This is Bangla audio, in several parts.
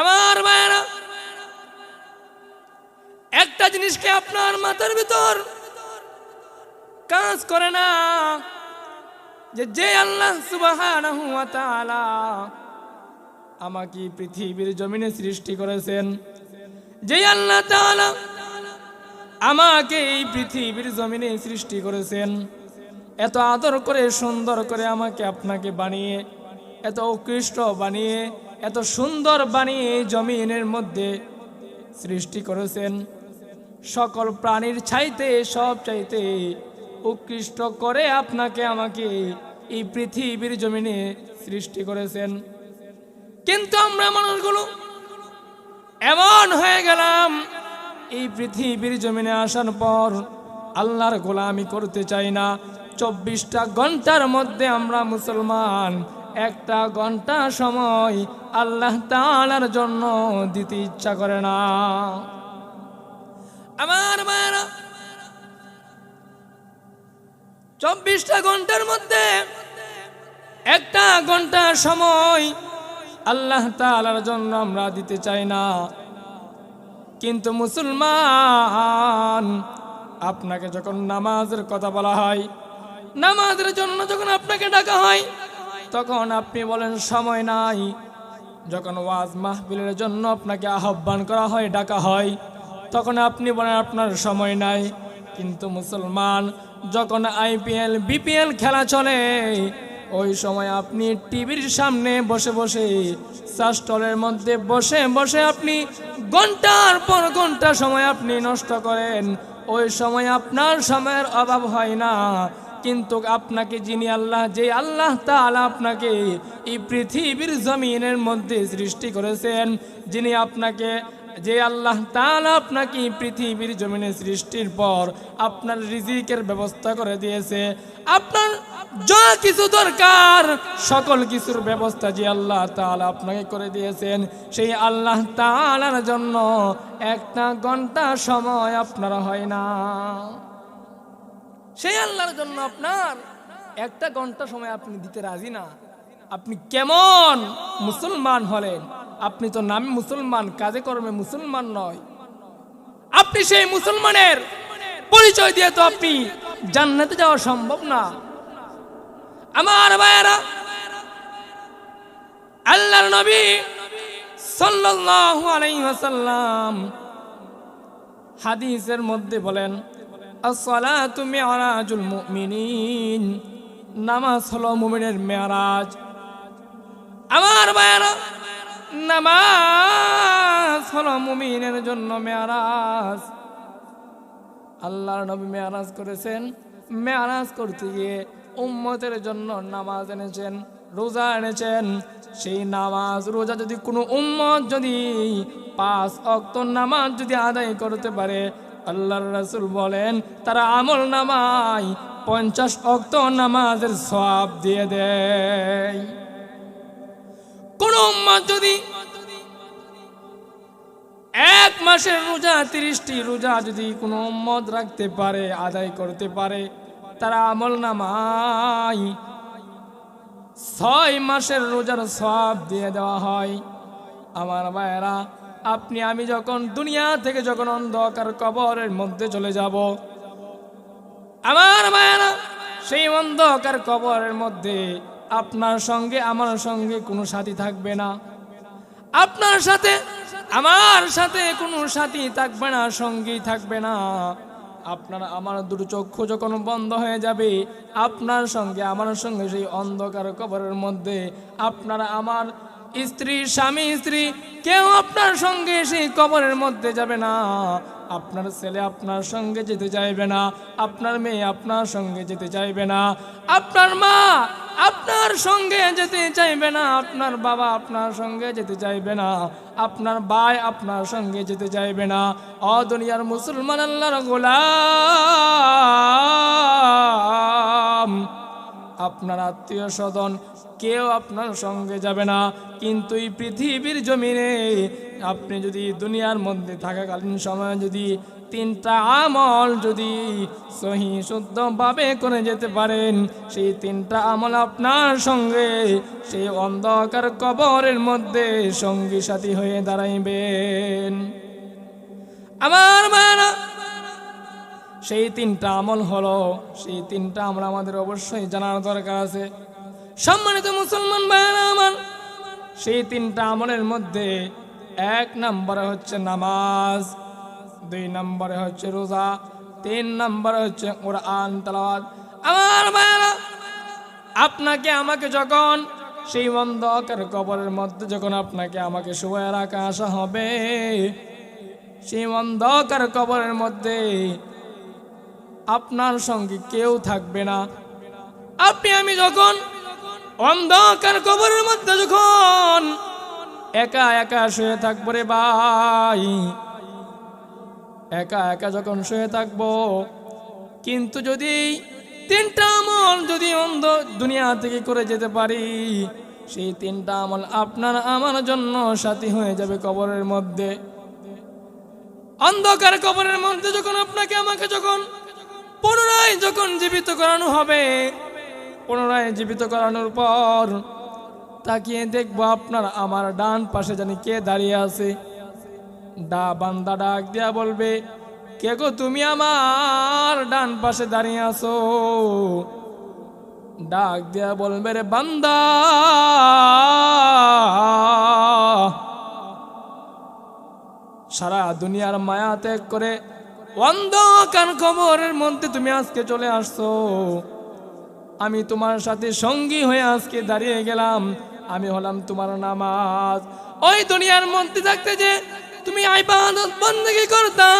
আমার মায়েরা, একটা জিনিসকে আপনার মাথার ভিতর কাজ করে না, যে যে আল্লাহ তাআলা আমাকে পৃথিবীর জমিনে সৃষ্টি করেছেন, যে আল্লাহ তাআলা আমাকে এই পৃথিবীর জমিনে সৃষ্টি করেছেন, এত আদর করে সুন্দর করে আমাকে আপনাকে বানিয়ে, এত উৎকৃষ্ট বানিয়ে এত সুন্দর বানিয়ে জমিনের মধ্যে সৃষ্টি করেছেন। সকল প্রাণীর চাইতে, সব চাইতে উৎকৃষ্ট করে আপনাকে আমাকে এই পৃথিবীর জমিনে সৃষ্টি করেছেন। কিন্তু আমরা মানুষগুলো এমন হয়ে গেলাম, এই পৃথিবীর জমিনে আসার পর আল্লাহর গোলামি করতে চাই না। চব্বিশটা ঘণ্টার মধ্যে আমরা মুসলমান একটা ঘণ্টা সময় আল্লাহ তাআলার জন্য দিতে ইচ্ছা করে না। আমার মায়েরা, চব্বিশটা ঘণ্টার মধ্যে একটা ঘণ্টা সময় আল্লাহ তাআলার জন্য আমরা দিতে চাই না। কিন্তু মুসলমান, আপনাকে যখন নামাজের কথা বলা হয়, নামাজের জন্য যখন আপনাকে ডাকা হয় তখন আপনি বলেন, সময় নাই। যখন ওয়াজ মাহবিলের জন্য আপনাকে আহ্বান করা হয়, ডাকা হয়, তখন আপনি বলেন, আপনার সময় নাই। কিন্তু মুসলমান, যখন আইপিএল, বিপিএল খেলা চলে, ওই সময় আপনি টিভির সামনে বসে বসে স্টলের মধ্যে বসে বসে আপনি ঘণ্টার পর ঘণ্টা সময় আপনি নষ্ট করেন। ওই সময় আপনার সময়ের অভাব হয় না। কিন্তু আপনাকে যিনি আল্লাহ, যে আল্লাহ তাআলা আপনাকে এই পৃথিবীর জমিনের মধ্যে সৃষ্টি করেছেন, যিনি আপনাকে, যে আল্লাহ তাআলা আপনাকে পৃথিবীর জমিনে সৃষ্টির পর আপনার রিজিকের ব্যবস্থা করে দিয়েছে। আপনার যা কিছু দরকার, সকল কিছুর ব্যবস্থা যে আল্লাহ তাআলা আপনাকে করে দিয়েছেন, সেই আল্লাহ তাআলার জন্য একটা ঘণ্টা সময় আপনার হয় না। সেই আল্লাহর জন্য আপনার একটা ঘণ্টা সময় আপনি দিতে রাজি না। আপনি কেমন মুসলমান হলেন? আপনি তো নামে মুসলমান, কাজে কর্মে মুসলমান নয়। আপনি সেই মুসলমানের পরিচয় দিয়ে তো আপনি জান্নাতে যাওয়া সম্ভব না। আমার ভাইয়েরা, আল্লাহর নবী সাল্লাল্লাহু আলাইহি ওয়াসাল্লাম হাদিসের মধ্যে বলেন আসসালাতু মিরাজুল মুমিনিন। নামাজ হলো মুমিনের মেরাজ আমার ভাইয়েরা, নামাজ হলো মুমিনের জন্য মেরাজ আল্লাহর নবী মেয়ারাজ করেছেন। মেয়ারাজ করতে গিয়ে উম্মতের জন্য নামাজ এনেছেন, রোজা এনেছেন। সেই নামাজ, রোজা যদি কোনো উম্মত যদি পাঁচ অক্ত নামাজ যদি আদায় করতে পারে আল্লাহর রাসূল বলেন, তারা আমল নামায় পঞ্চাশ অক্ত নামাজের সব দিয়ে দেয়। কোন যদি এক মাসের রোজা, তিরিশটি রোজা যদি কোনো মত রাখতে পারে, আদায় করতে পারে, তারা আমল নামাই ছয় মাসের রোজার সব দিয়ে দেওয়া হয়। আমার ভাইয়েরা আপনি, আমি যখন দুনিয়া থেকে যখন অন্ধকার কবরের মধ্যে চলে যাব, আমার মায়েরা, সেই অন্ধকার কবরের মধ্যে আপনার সঙ্গে, আমার সঙ্গে কোনো সাথী থাকবে না। আপনার সাথে, আমার সাথে কোনো সাথী থাকবে না, সঙ্গী থাকবে না। আপনার, আমার দুটো চক্ষু যখন বন্ধ হয়ে যাবে, আপনার সঙ্গে, আমার সঙ্গে সেই অন্ধকার কবরের মধ্যে, আপনারা আমার স্ত্রী, স্বামী, স্ত্রী, কেউ আপনার সঙ্গে সেই কবরের মধ্যে যাবে না। আপনার ছেলে আপনার সঙ্গে যেতে চাইবে না, আপনার মেয়ে আপনার সঙ্গে যেতে চাইবে না, আপনার মা আপনার সঙ্গে যেতে চাইবে না, আপনার বাবা আপনার সঙ্গে যেতে চাইবে না, আপনার ভাই আপনার সঙ্গে যেতে চাইবে না। অদুনিয়ার মুসলমান আল্লাহর গোলাম। আপনার আত্মীয় স্বজন কেউ আপনার সঙ্গে যাবে না। কিন্তু এই পৃথিবীর জমিনে আপনি যদি দুনিয়ার মধ্যে থাকাকালীন সময় যদি তিনটা আমল যদি সহি শুদ্ধভাবে করে যেতে পারেন, সেই তিনটা আমল আপনার সঙ্গে সেই অন্ধকার কবরের মধ্যে সঙ্গী সাথী হয়ে দাঁড়াইবেন। আমার সেই তিনটা আমল হলো, সেই তিনটা আমরা আমাদের অবশ্যই জানার দরকার আছে। সম্মানিত মুসলমান ভাইয়েরা আমার, সেই তিনটা আমলের মধ্যে এক নম্বরে হচ্ছে নামাজ, দুই নম্বরে হচ্ছে রোজা, তিন নম্বরে হচ্ছে কোরআন তালাওয়াত। আমার ভাইয়েরা, আপনাকে আমাকে যখন সেই অন্ধকার কবরের মধ্যে যখন আপনাকে আমাকে শুয়ে রাখা আসা হবে, সেই অন্ধকার কবরের মধ্যে আপনার সঙ্গে কেউ থাকবে না। আপনি আমি যখন অন্ধকার কবরের মধ্যে যখন একা একা শুয়ে থাকব রে ভাই, একা একা যখন শুয়ে থাকব, কিন্তু যদি তিনটা আমল যদি অন্ধ দুনিয়া থেকে করে যেতে পারি, সেই তিনটা আমল আপনার আমার জন্য সাথী হয়ে যাবে কবরের মধ্যে। অন্ধকার কবরের মধ্যে যখন আপনাকে আমাকে যখন পুনরায় যখন জীবিত করানো হবে পুনরায় জীবিত করানোর পর তাকিয়ে দেখব আপনার আমার ডান পাশে জানি কে দাঁড়িয়ে আছে। ডা বান্দা ডাক দিয়া বলবে, কে গো তুমি আমার ডান পাশে দাঁড়িয়ে আছো? ডাক দিয়া বলবে, রে বান্দা, সারা দুনিয়ার মায়া ত্যাগ করে অন্ধকার কবরের মধ্যে তুমি আজকে চলে আসছো। আমি তোমার সাথে সঙ্গী হয়ে আজকে দাঁড়িয়ে গেলাম। আমি হলাম তোমার নামাজ। ওই দুনিয়ার মধ্যে থাকতে যে তুমি আইবাদত বন্দী করতা।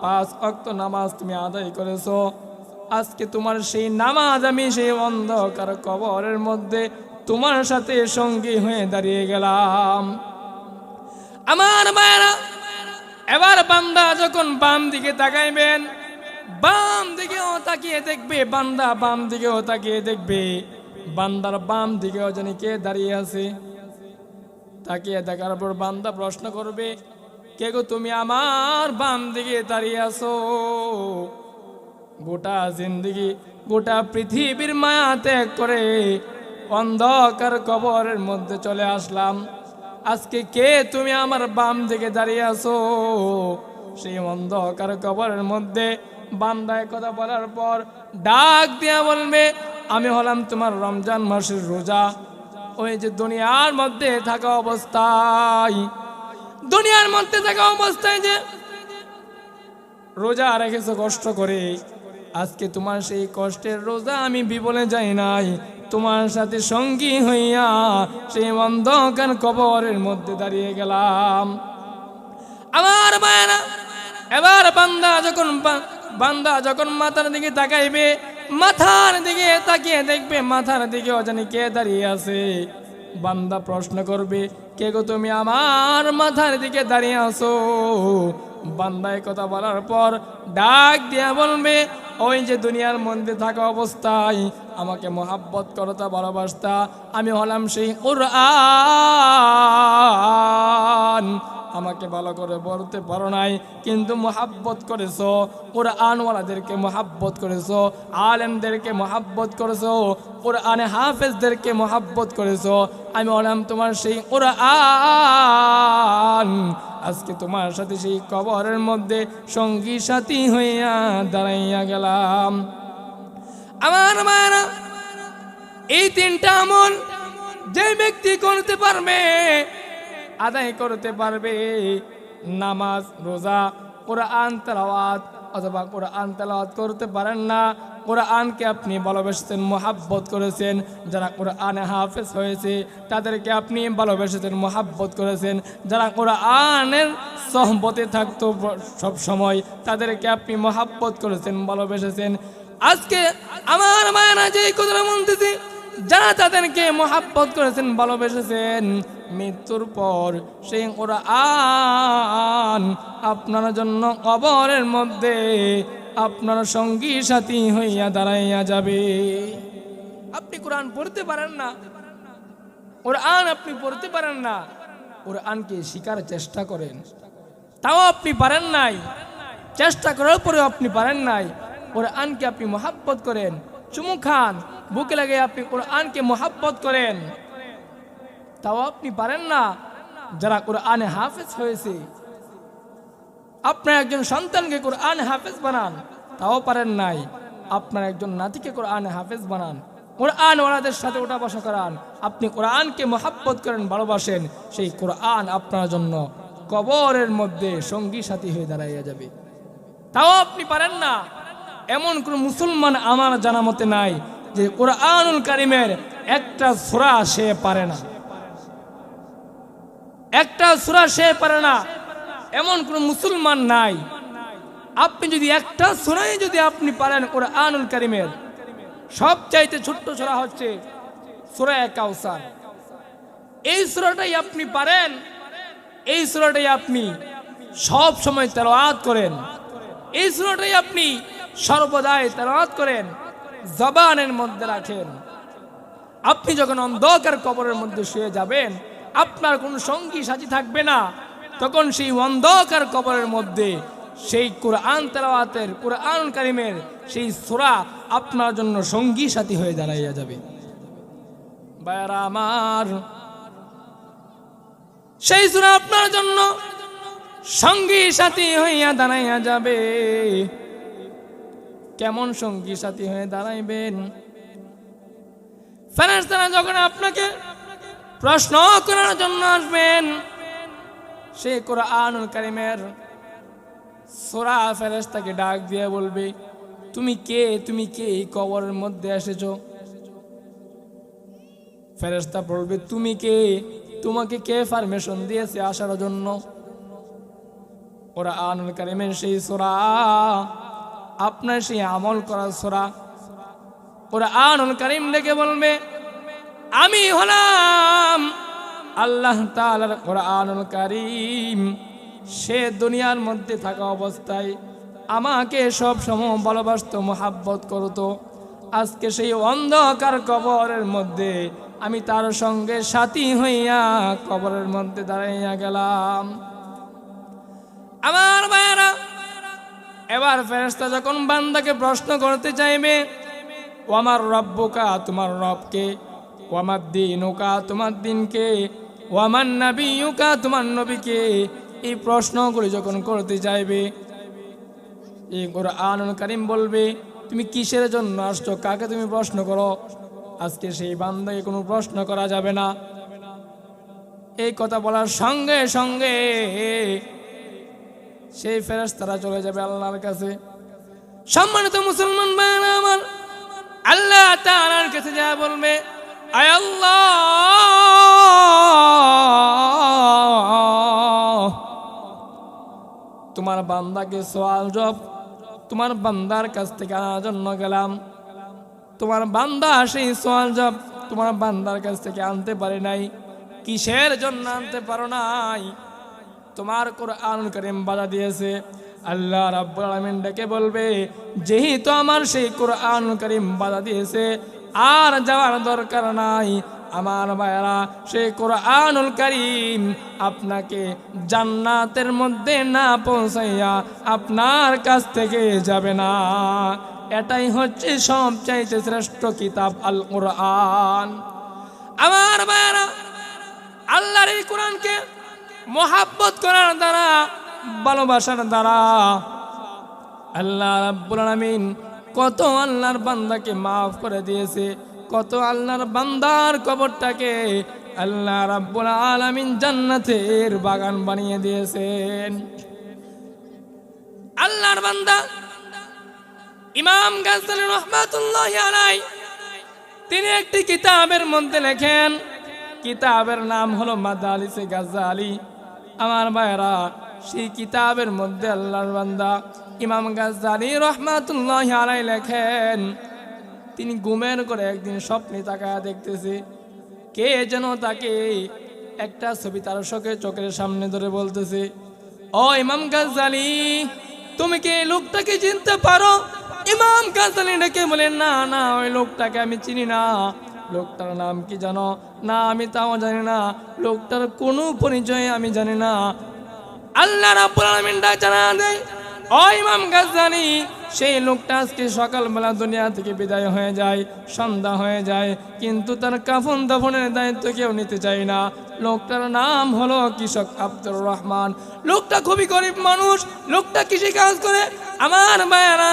পাঁচ অক্ত নামাজ তুমি আদায় করেছ। আজকে তোমার সেই নামাজ আমি সেই অন্ধকার কবরের মধ্যে তোমার সাথে সঙ্গী হয়ে দাঁড়িয়ে গেলাম। আমার মায়েরা, এবার বান্দা যখন বাম দিকে তাকাইবেন বাম দিকেও তাকিয়ে দেখবে, বান্দা বাম দিকেও তাকিয়ে দেখবে, বান্দার বাম দিকেও জানি কে দাঁড়িয়ে আছে। তাকিয়ে দেখার পর বান্দা প্রশ্ন করবে, কে গো তুমি আমার বাম দিকে দাঁড়িয়ে আছো? গোটা জিন্দগি, গোটা পৃথিবীর মায়া ত্যাগ করে অন্ধকার কবরের মধ্যে চলে আসলাম। আজকে কে তুমি আমার বাম দিকে দাঁড়িয়ে আছো? সেই অন্ধকার কবরের মধ্যে বান্দায় কথা বলার পর ডাক দিয়া বলবে, আমি হলাম তোমার রমজান মাসের রোজা। ওই যে দুনিয়ার মধ্যে থাকা অবস্থায়, দুনিয়ার মধ্যে থাকা অবস্থায় যে রোজা রেখেছো কষ্ট করে, আজকে তোমার সেই কষ্টের রোজা আমি বিবলে যাই নাই। তোমার সাথে সঙ্গী হইয়া সেই অন্ধকার কবরের মধ্যে দাঁড়িয়ে গেলাম। আমার মায়েরা, এবার বান্দা যখন বান্দা যখন মাথার দিকে তাকাইবে, মাথার দিকে তাকিয়ে দেখবে, মাথার দিকে অজানি কে দাঁড়িয়ে আছে। বান্দা প্রশ্ন করবে, কে গো তুমি আমার মাথার দিকে দাঁড়িয়ে আছো? বান্দায় কথা বলার পর ডাক দিয়া বলবে, ওই যে দুনিয়ার মধ্যে থাকা অবস্থায় আমাকে মোহাব্বত করতা ভালোবাসতা। আমি হলাম সেই কোরআন। আমাকে ভালো করে বলতে পারো নাই, কিন্তু মোহাব্বত করেছ ওর আনওয়ালাদেরকে মোহাব্বত করেছ, আলেমদেরকে মোহাব্বত করেছ আনে হাফেজদেরকে মোহাব্বত করেছ। আমি হলাম তোমার সেই ওর আন আজকে তোমার সাথে সেই কবরের মধ্যে সঙ্গী সাথী হইয়া দাঁড়াইয়া গেলাম। আমার মায়েরা, এই তিনটা আমল যে ব্যক্তি করতে পারবে আদায় করতে পারবে। নামাজ, রোজা, কোরআন তেলাওয়াত অথবা কোরআন তেলাওয়াত করতে পারেন না। কোরআনকে আপনি ভালোবেসেছেন, মোহাব্বত করেছেন। যারা কোরআনে হাফেজ হয়েছে, তাদেরকে আপনি ভালোবেসেছেন, মোহাব্বত করেছেন। যারা কোরআনের সহবতে থাকতো সব সময়, তাদেরকে আপনি মোহাব্বত করেছেন, ভালোবেসেছেন। আজকে আমার মায়েরা যে কথা বলতেছি যারা তাদেরকে মোহাব্বত করেছেন, ভালোবেসেছেন, মৃত্যুর পর সেই কোরআন আপনার জন্য কবরের মধ্যে আপনার সঙ্গী সাথী হইয়া দাঁড়াইয়া যাবে। আপনি কোরআন পড়তে পারেন না। কোরআন আপনি পড়তে পারেন না। কোরআনকে শিকার চেষ্টা করেন। তাও আপনি পারেন নাই। চেষ্টা করার পরেও আপনি পারেন নাই। কোরআনকে আপনি মহাব্বত করেন। চুমু খান। বুকে লাগে আপনি কোরআনকে মহাব্বত করেন। তাও আপনি পারেন না। যারা কোরআনে হাফেজ হয়েছে, আপনার একজন সন্তানকে কোরআন হাফেজ বানান, তাও পারেন নাই। আপনার একজন নাতিকে কোরআন হাফেজ বানান কোরআন ওনাদের সাথে ওটা বসা করান। আপনি কোরআনকে মহাব্বত করেন, ভালোবাসেন, সেই কোরআন আপনার জন্য কবরের মধ্যে সঙ্গী সাথী হয়ে দাঁড়াইয়া যাবে। তাও আপনি পারেন না। এমন কোন মুসলমান আমার জানা মতে নাই। যে কোরআনুল কারিমের একটা সুরা সে পারে না। একটা সুরা সে পারে না। এমন কোন মুসলমান নাই। আপনি যদি একটা সুরাই যদি আপনি পারেন কোরআনুল কারিমের সব চাইতে ছোট্ট সুরা হচ্ছে সুরা কাউসার এই সুরাটাই আপনি পারেন, এই সুরাটাই আপনি সব সময় তেলাওয়াত করেন, এই সুরাটাই আপনি সর্বদাই তেলাওয়াত করেন। জবানের মধ্যে রাখেন। আপনি যখন অন্ধকার কবরের মধ্যে শুয়ে যাবেন, আপনার কোনো সঙ্গী সাথী থাকবে না। তখন সেই অন্ধকার কবরের মধ্যে সেই কোরআন তেলাওয়াতের, কোরআন কারিমের সেই সোরা আপনার জন্য সঙ্গী সাথী হয়ে দাঁড়াইয়া যাবে। আমার, সেই সুরা আপনার জন্য সঙ্গী সাথী হইয়া দাঁড়াইয়া যাবে। কেমন সঙ্গী সাথী হয়ে দাঁড়াইবেন? ফেরেশতারা যখন আপনাকে প্রশ্ন করার জন্য আসবেন, সে কোরআনুল কারিমের সোরা ফেরেশতাকে ডাক দিয়ে বলবে, তুমি কে? তুমি কে এই কবরের মধ্যে এসেছ? ফেরেশতা বলবে, তুমি কে? তোমাকে কে পারমিশন দিয়েছে আসার জন্য? ওরা আনুল কারিমের সেই সোরা আপনার সেই আমল করা সোরা ওরা আনুল কারিম ডেকে বলবে, আমি হলাম আল্লাহ তাআলার কোরআনুল কারিম। সে দুনিয়ার মধ্যে থাকা অবস্থায় আমাকে সব সময় ভালোবাসতো, মোহাব্বত করতো। আজকে সেই অন্ধকার কবরের মধ্যে আমি তার সঙ্গে সাথী হইয়া কবরের মধ্যে দাঁড়াইয়া গেলাম। আমার ভাইয়েরা এবার ফেরেশতা যখন বান্দাকে প্রশ্ন করতে চাইবে ও আমার রব্বকা, তোমার রবকে? ও আমার দিনুকা, তোমার দিনকে? ও আমার নবীকা তোমার নবীকে? এই প্রশ্নগুলি যখন করতে চাইবে, এই কোরআনুল কারিম বলবে, তুমি কিসের জন্য আসছো? কাকে তুমি প্রশ্ন করো? আজকে সেই বান্দাকে কোনো প্রশ্ন করা যাবে না। এই কথা বলার সঙ্গে সঙ্গে সেই ফেরেশতারা চলে যাবে আল্লাহর কাছে। সম্মানিত মুসলমান ভাইরা আমার, আল্লাহ তাআলার কাছে যা বলবে, আয় আল্লাহ। তোমার বান্দাকে সোয়াল জব তোমার বান্দার কাছ থেকে আনার জন্য গেলাম। তোমার বান্দা সেই সোয়াল জব তোমার বান্দার কাছ থেকে আনতে পারে নাই, কিসের জন্য আনতে পারো নাই? তোমার কোরআন করিম বাধা দিয়েছে। আল্লাহ রাব্বুল আলামিন ডেকে বলবে, যেহেতু আমার সেই কোরআন করিম বাধা দিয়েছে, আর যাওয়ার দরকার নাই। আমার ভাইরা সেই কোরআনুল করিম আপনাকে জান্নাতের মধ্যে না পৌঁছাইয়া আপনার কাছ থেকে যাবে না। এটাই হচ্ছে সবচাইতে শ্রেষ্ঠ কিতাব আল কোরআন আমার ভাইরা আল্লাহর এই কোরআনকে মোহাব্বত করার দ্বারা, ভালোবাসার দ্বারা। আল্লাহ রাব্বুল আলামিন কত আল্লাহর বান্দাকে মাফ করে দিয়েছে, কত আল্লাহর বান্দার কবরটাকে আল্লাহ রাব্বুল আলামিন জান্নাতের বাগান বানিয়ে দিয়েছেন। আল্লাহর বান্দা ইমাম গাজদালি রহমাতুল্লাহ আলাই তিনি একটি কিতাবের মধ্যে লেখেন, কিতাবের নাম হলো মাদালিসে গাজালি আমার ভাইরা সেই কিতাবের মধ্যে আল্লাহর বান্দা ইমাম গাজালি রহমাতুল্লাহ আলাই লেখেন, তিনি ঘুমের করে একদিন স্বপ্নে তাকায় দেখতেছে, কে যেন তাকে একটা ছবি তার শোকে চোখের সামনে ধরে বলতেছে, ও ইমাম গাজালি তুমি কি লোকটাকে চিনতে পারো? ইমাম গাজালি ডেকে বলেন না না, ওই লোকটাকে আমি চিনি না। লোকটার নাম কি জানো? না, আমি তাও জানি না। লোকটার কোনো পরিচয় আমি জানি না। আল্লাহ রাব্বুল জানা দেয় সেই লোকটা আজকে সকালবেলা দুনিয়া থেকে বিদায় হয়ে যায়, সন্ধ্যা হয়ে যায়, কিন্তু তার কাফন দাফনের দায়িত্ব কেউ নিতে চায় না। লোকটার নাম হলো কৃষক আব্দুর রহমান। লোকটা খুবই গরিব মানুষ, লোকটা কৃষি কাজ করে। আমার মায়েরা